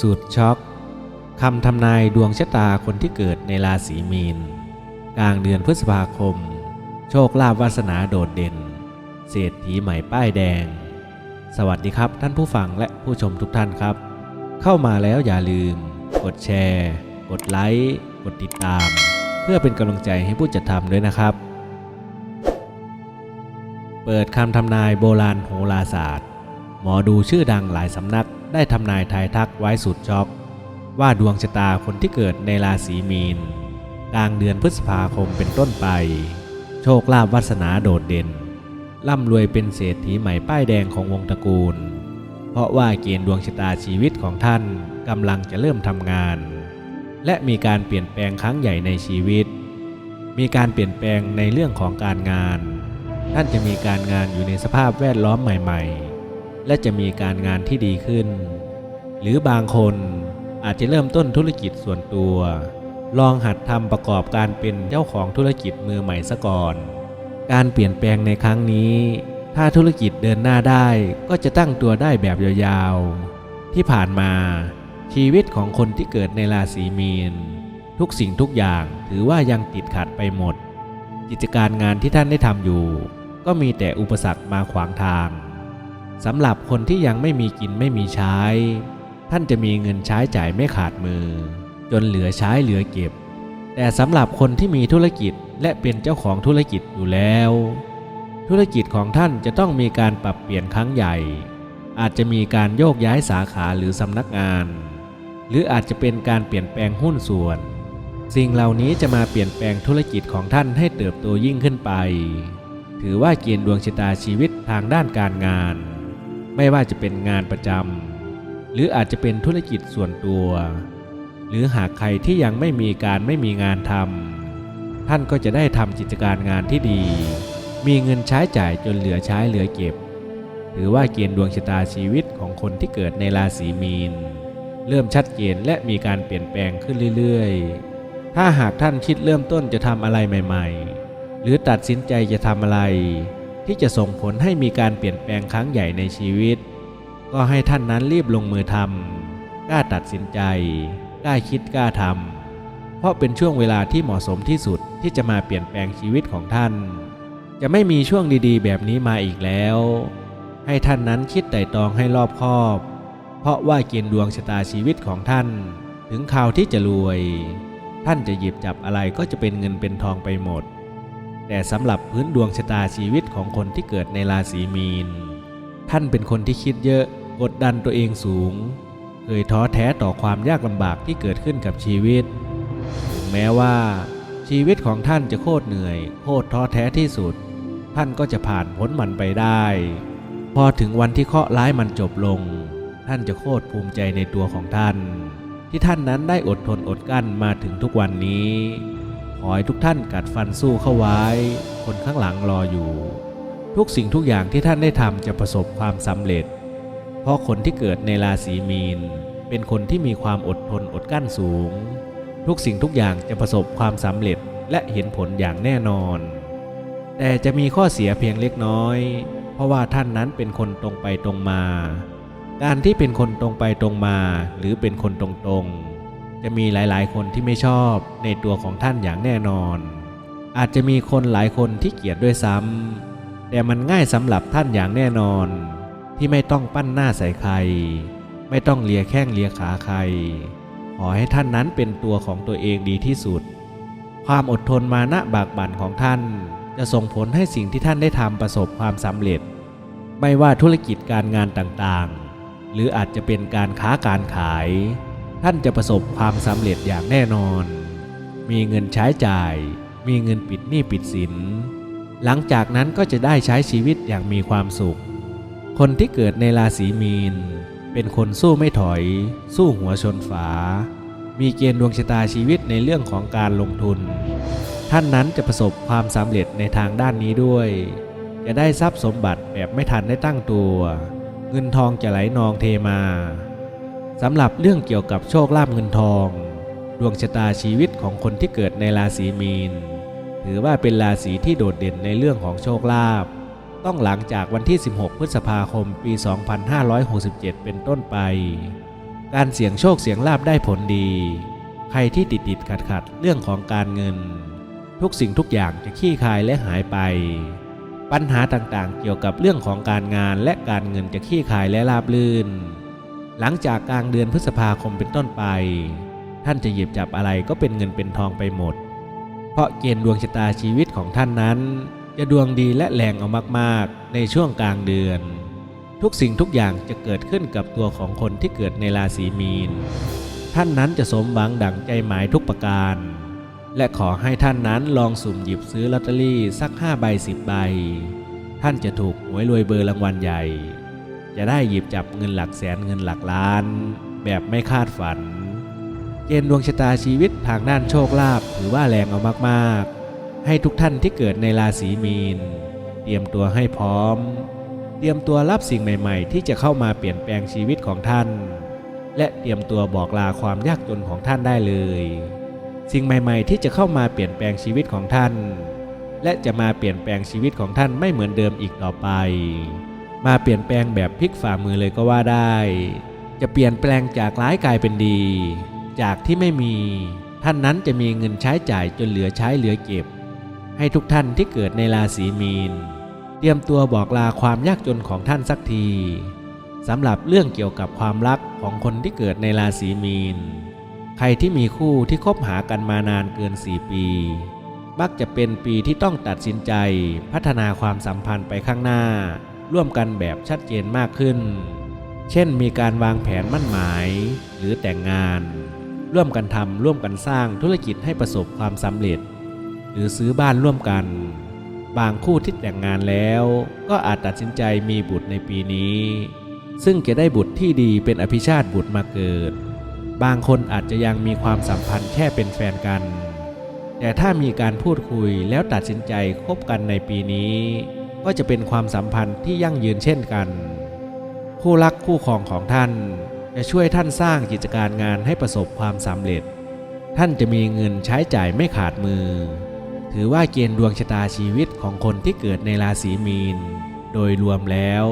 สูตรช็อกคำทำนายดวงชะตาคนที่เกิดในราศีมีน กลางเดือนพฤษภาคม โชคลาภวาสนาโดดเด่น เศรษฐีใหม่ป้ายแดง สวัสดีครับท่านผู้ฟังและผู้ชมทุกท่านครับ เข้ามาแล้วอย่าลืม กดแชร์ กดไลค์ กดติดตาม เพื่อเป็นกำลังใจให้ผู้จัดทำด้วยนะครับ เปิดคำทำนายโบราณโหราศาสตร์ หมอดูชื่อดังหลายสำนัก ได้ทำนายทายทักไว้สุดช็อกว่าดวงชะตาคนที่เกิดในราศีมีน กลางเดือนพฤษภาคมเป็นต้นไป โชคลาภวาสนาโดดเด่น ร่ำรวยเป็นเศรษฐีใหม่ป้ายแดงของวงตระกูล เพราะว่าเกณฑ์ดวงชะตาชีวิตของท่านกำลังจะเริ่มทำงาน และมีการเปลี่ยนแปลงครั้งใหญ่ในชีวิต มีการเปลี่ยนแปลงในเรื่องของการงาน ท่านจะมีการงานอยู่ในสภาพแวดล้อมใหม่ ๆ และจะมีการงานที่ดีขึ้น หรือบางคนอาจจะเริ่มต้นธุรกิจส่วนตัว ลองหัดทำประกอบการเป็นเจ้าของธุรกิจมือใหม่ซะก่อน การเปลี่ยนแปลงในครั้งนี้ ถ้าธุรกิจเดินหน้าได้ก็จะตั้งตัวได้แบบยาวๆ ที่ผ่านมาชีวิตของคนที่เกิดในราศีมีน ทุกสิ่งทุกอย่างถือว่ายังติดขัดไปหมด กิจการงานที่ท่านได้ทำอยู่ ก็มีแต่อุปสรรคมาขวางทาง สำหรับคนที่ยังไม่มีกินไม่มีใช้ ท่านจะมีเงินใช้จ่ายไม่ขาดมือ จนเหลือใช้เหลือเก็บ แต่สำหรับคนที่มีธุรกิจและเป็นเจ้าของธุรกิจอยู่แล้ว ธุรกิจของท่านจะต้องมีการปรับเปลี่ยนครั้งใหญ่ อาจจะมีการโยกย้ายสาขาหรือสำนักงาน หรืออาจจะเป็นการเปลี่ยนแปลงหุ้นส่วน สิ่งเหล่านี้จะมาเปลี่ยนแปลงธุรกิจของท่านให้เติบโตยิ่งขึ้นไป ถือว่าเกณฑ์ดวงชะตาชีวิตทางด้านการงาน ไม่ว่าจะเป็นงานประจำหรืออาจจะเป็นธุรกิจส่วนตัว หรือหากใครที่ยังไม่มีการไม่มีงานทำท่านก็จะได้ทำกิจการงานที่ดี มีเงินใช้จ่ายจนเหลือใช้เหลือเก็บถือว่าเกณฑ์ดวงชะตาชีวิตของคนที่เกิดในราศีมีน เริ่มชัดเจนและมีการเปลี่ยนแปลงขึ้นเรื่อยๆ ถ้าหากท่านคิดเริ่มต้นจะทำอะไรใหม่ ๆ หรือตัดสินใจจะทำอะไร ที่จะส่งผลให้มีการเปลี่ยนแปลงครั้งใหญ่ในชีวิต ก็ให้ท่านนั้นรีบลงมือทำกล้าตัดสินใจกล้าคิดกล้าทำเพราะเป็นช่วงเวลาที่เหมาะสมที่สุดที่จะมาเปลี่ยนแปลงชีวิตของท่าน จะไม่มีช่วงดีๆ แบบนี้มาอีกแล้ว ให้ท่านนั้นคิดไต่ตองให้รอบคอบ เพราะว่าเกณฑ์ดวงชะตาชีวิตของท่าน ถึงข่าวที่จะรวย ท่านจะหยิบจับอะไรก็จะเป็นเงินเป็นทองไปหมด แต่สำหรับพื้นดวงชะตาชีวิตของคนที่เกิดในราศีมีน ท่านเป็นคนที่คิดเยอะกดดันตัวเองสูง เคยท้อแท้ต่อความยากลำบากที่เกิดขึ้นกับชีวิต ถึงแม้ว่า ชีวิตของท่านจะโคตรเหนื่อย โคตรท้อแท้ที่สุด ท่านก็จะผ่านพ้นมันไปได้ พอถึงวันที่เคราะห์ร้ายมันจบลง ท่านจะโคตรภูมิใจในตัวของท่าน ที่ท่านนั้นได้อดทนอดกั้นมาถึงทุกวันนี้ ขอให้ทุกท่านกัดฟันสู้เข้าไว้ คนข้างหลังรออยู่ ทุกสิ่งทุกอย่างที่ท่านได้ทำจะประสบความสำเร็จ เพราะคนที่เกิดในราศีมีน เป็นคนที่มีความอดทนอดกลั้นสูง ทุกสิ่งทุกอย่างจะประสบความสำเร็จและเห็นผลอย่างแน่นอน แต่จะมีข้อเสียเพียงเล็กน้อย เพราะว่าท่านนั้นเป็นคนตรงไปตรงมา การที่เป็นคนตรงไปตรงมา หรือเป็นคนตรงๆ จะมีหลายๆ คนที่ไม่ชอบในตัวของท่านอย่างแน่นอน อาจจะมีคนหลายคนที่เกลียดด้วยซ้ำแต่มันง่ายสำหรับท่านอย่างแน่นอน ที่ไม่ต้องปั้นหน้าใส่ใคร ไม่ต้องเลียแข้งเลียขาใคร ขอให้ท่านนั้นเป็นตัวของตัวเองดีที่สุด ความอดทนมานะบากบั่นของท่าน จะส่งผลให้สิ่งที่ท่านได้ทำประสบความสำเร็จ ไม่ว่าธุรกิจการงานต่างๆ หรืออาจจะเป็นการค้าการขาย ท่านจะประสบความสำเร็จอย่างแน่นอน มีเงินใช้จ่าย มีเงินปิดหนี้ปิดสิน หลังจากนั้นก็จะได้ใช้ชีวิตอย่างมีความสุข คนที่เกิดในราศีมีน เป็นคนสู้ไม่ถอย สู้หัวชนฝา มีเกณฑ์ดวงชะตาชีวิตในเรื่องของการลงทุน ท่านนั้นจะประสบความสำเร็จในทางด้านนี้ด้วย จะได้ทรัพย์สมบัติแบบไม่ทันได้ตั้งตัว เงินทองจะไหลนองเทมา สำหรับเรื่องเกี่ยวกับโชคลาภเงินทอง ดวงชะตาชีวิตของคนที่เกิดในราศีมีน ถือว่าเป็นราศีที่โดดเด่นในเรื่องของโชคลาภต้องหลังจากวันที่ 16 พฤษภาคม ปี 2567 เป็นต้นไป การเสี่ยงโชคเสี่ยงลาบได้ผลดี ใครที่ติดติดขัดขัดเรื่องของการเงิน ทุกสิ่งทุกอย่างจะขี้คายและหายไป ปัญหาต่างๆ เกี่ยวกับเรื่องของการงานและการเงินจะขี้คายและราบลื่น หลังจากกลางเดือนพฤษภาคมเป็นต้นไป ท่านจะหยิบจับอะไรก็เป็นเงินเป็นทองไปหมด เพราะเกณฑ์ดวงชะตาชีวิตของท่านนั้น จะดวงดีและแรงเอามากๆ ในช่วงกลางเดือน ทุกสิ่งทุกอย่างจะเกิดขึ้นกับตัวของคนที่เกิดในราศีมีน ท่านนั้นจะสมหวังดังใจหมายทุกประการ และขอให้ท่านนั้นลองสุ่มหยิบซื้อลอตเตอรี่สัก5ใบ10ใบ ท่านจะถูกหวยรวยเบอร์รางวัลใหญ่ จะได้หยิบจับเงินหลักแสนเงินหลักล้าน แบบไม่คาดฝัน เกณฑ์ดวงชะตาชีวิตทางด้านโชคลาภถือว่าแรงเอามากๆ ให้ทุกท่านที่เกิดในราศีมีน เตรียมตัวให้พร้อม เตรียมตัวรับสิ่งใหม่ ๆ ที่จะเข้ามาเปลี่ยนแปลงชีวิตของท่าน และเตรียมตัวบอกลาความยากจนของท่านได้เลย สิ่งใหม่ ๆ ที่จะเข้ามาเปลี่ยนแปลงชีวิตของท่าน และจะมาเปลี่ยนแปลงชีวิตของท่านไม่เหมือนเดิมอีกต่อไป มาเปลี่ยนแปลงแบบพลิกฝ่ามือเลยก็ว่าได้ จะเปลี่ยนแปลงจากร้ายกลายเป็นดี จากที่ไม่มี ท่านนั้นจะมีเงินใช้จ่ายจนเหลือใช้เหลือเก็บ ให้ทุกท่านที่เกิดในราศีมีน เตรียมตัวบอกลาความยากจนของท่านสักทีสำหรับเรื่องเกี่ยวกับความรักของคนที่เกิดในราศีมีน ใครที่มีคู่ที่คบหากันมานานเกิน 4 ปี มักจะเป็นปีที่ต้องตัดสินใจพัฒนาความสัมพันธ์ไปข้างหน้า ร่วมกันแบบชัดเจนมากขึ้น เช่นมีการวางแผนมั่นหมาย หรือแต่งงาน ร่วมกันทำร่วมกันสร้างธุรกิจให้ประสบความสำเร็จ หรือซื้อบ้านร่วมกัน บางคู่ที่แต่งงานแล้ว ก็อาจตัดสินใจมีบุตรในปีนี้ ซึ่งจะได้บุตรที่ดีเป็นอภิชาติบุตรมาเกิด บางคนอาจจะยังมีความสัมพันธ์แค่เป็นแฟนกันแต่ถ้ามีการพูดคุยแล้วตัดสินใจคบกันในปีนี้ ก็จะเป็นความสัมพันธ์ที่ยั่งยืนเช่นกัน คู่รักคู่ครองของท่านจะช่วยท่านสร้างกิจการงานให้ประสบความสำเร็จ ท่านจะมีเงินใช้จ่ายไม่ขาดมือ ถือว่าเกณฑ์ดวงชะตาชีวิตของคนที่เกิดในราศีมีน โดยรวมแล้ว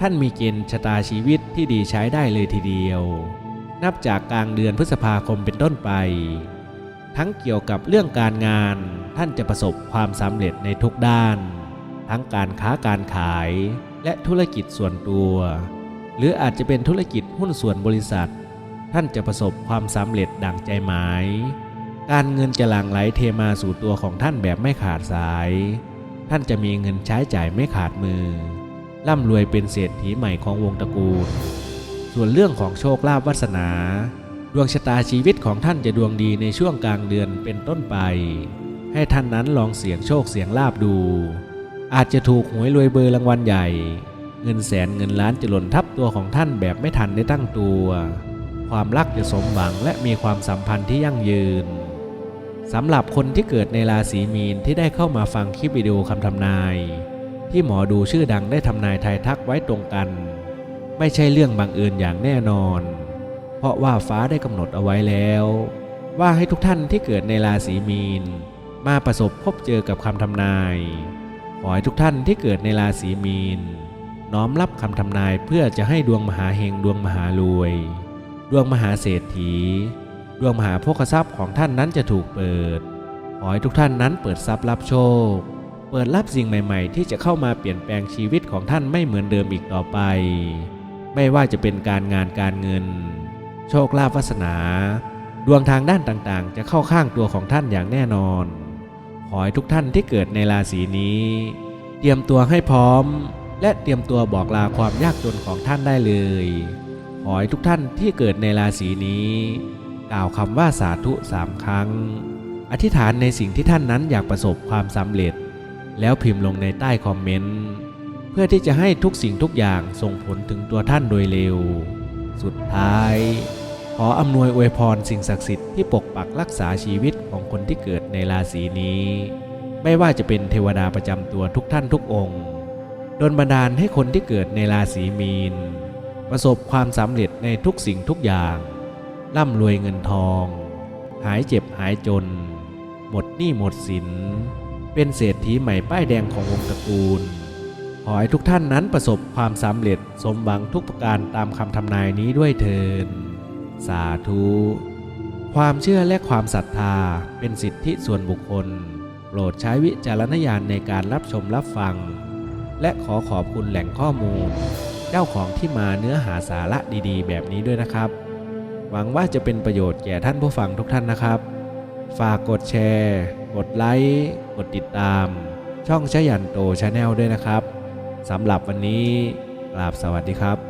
ท่านมีเกณฑ์ชะตาชีวิตที่ดีใช้ได้เลยทีเดียว นับจากกลางเดือนพฤษภาคมเป็นต้นไป ทั้งเกี่ยวกับเรื่องการงานท่านจะประสบความสำเร็จในทุกด้าน ทั้งการค้าการขาย และธุรกิจส่วนตัว หรืออาจจะเป็นธุรกิจหุ้นส่วนบริษัท ท่านจะประสบความสำเร็จดังใจหมาย การเงินจะหลั่งไหลเทมาสู่ตัวของท่านแบบไม่ขาดสาย ท่านจะมีเงินใช้จ่ายไม่ขาดมือ ร่ำรวยเป็นเศรษฐีใหม่ของวงตระกูล ส่วนเรื่องของโชคลาภวาสนา ดวงชะตาชีวิตของท่านจะดวงดีในช่วงกลางเดือนเป็นต้นไปให้ท่านนั้นลองเสี่ยงโชคเสี่ยงลาบดู อาจจะถูกหวยรวยเบอร์รางวัลใหญ่ เงินแสนเงินล้านจะหล่นทับตัวของท่านแบบไม่ทันได้ตั้งตัว ความรักจะสมหวังและมีความสัมพันธ์ที่ยั่งยืนสำหรับคนที่เกิดในราศีมีนที่ได้เข้ามาฟังคลิปวิดีโอคำทำนาย ที่หมอดูชื่อดังได้ทำนายทายทักไว้ตรงกัน ไม่ใช่เรื่องบังเอิญอย่างแน่นอน เพราะว่าฟ้าได้กำหนดเอาไว้แล้ว ว่าให้ทุกท่านที่เกิดในราศีมีน มาประสบพบเจอกับคำทำนาย ขอให้ทุกท่านที่เกิดในราศีมีน น้อมรับคำทำนายเพื่อจะให้ดวงมหาเฮงดวงมหารวย ดวงมหาเศรษฐี ดวงมหาโภคทรัพย์ของท่านนั้นจะถูกเปิด ขอให้ทุกท่านนั้นเปิดทรัพย์รับโชค เปิดรับสิ่งใหม่ๆ ที่จะเข้ามาเปลี่ยนแปลงชีวิตของท่านไม่เหมือนเดิมอีกต่อไป ไม่ว่าจะเป็นการงานการเงิน โชคลาภวาสนา ดวงทางด้านต่างๆ จะเข้าข้างตัวของท่านอย่างแน่นอน ขอให้ทุกท่านที่เกิดในราศีนี้ เตรียมตัวให้พร้อม และเตรียมตัวบอกลาความยากจนของท่านได้เลย ขอให้ทุกท่านที่เกิดในราศีนี้ กล่าวคำว่าสาธุสามครั้ง อธิษฐานในสิ่งที่ท่านนั้นอยากประสบความสำเร็จ แล้วพิมพ์ลงในใต้คอมเมนต์ เพื่อที่จะให้ทุกสิ่งทุกอย่างส่งผลถึงตัวท่านโดยเร็ว สุดท้าย ออำนวยอวยพรสิ่งศักดิ์สิทธิ์ที่ปกปักรักษาชีวิตของคนที่เกิดในราศีนี้ ไม่ว่าจะเป็นเทวดาประจำตัวทุกท่านทุกองค์ดลบันดาลให้คนที่เกิดในราศีมีน ประสบความสำเร็จในทุกสิ่งทุกอย่าง ร่ำรวยเงินทอง หายเจ็บหายจน หมดหนี้หมดสิน เป็นเศรษฐีใหม่ป้ายแดงของวงตระกูล ขอให้ทุกท่านนั้นประสบความสำเร็จสมหวังทุกประการตามคำทำนายนี้ด้วยเถิด สาธุ ความเชื่อและความศรัทธาเป็นสิทธิส่วนบุคคล โปรดใช้วิจารณญาณในการรับชมรับฟัง และขอขอบคุณแหล่งข้อมูล เจ้าของที่มาเนื้อหาสาระดีๆ แบบนี้ด้วยนะครับ หวังว่าจะเป็นประโยชน์แก่ท่านผู้ฟังทุกท่านนะครับ ฝากกดแชร์ กดไลค์ กดติดตาม ช่องชยันโตชาแนลด้วยนะครับสำหรับวันนี้กราบสวัสดีครับ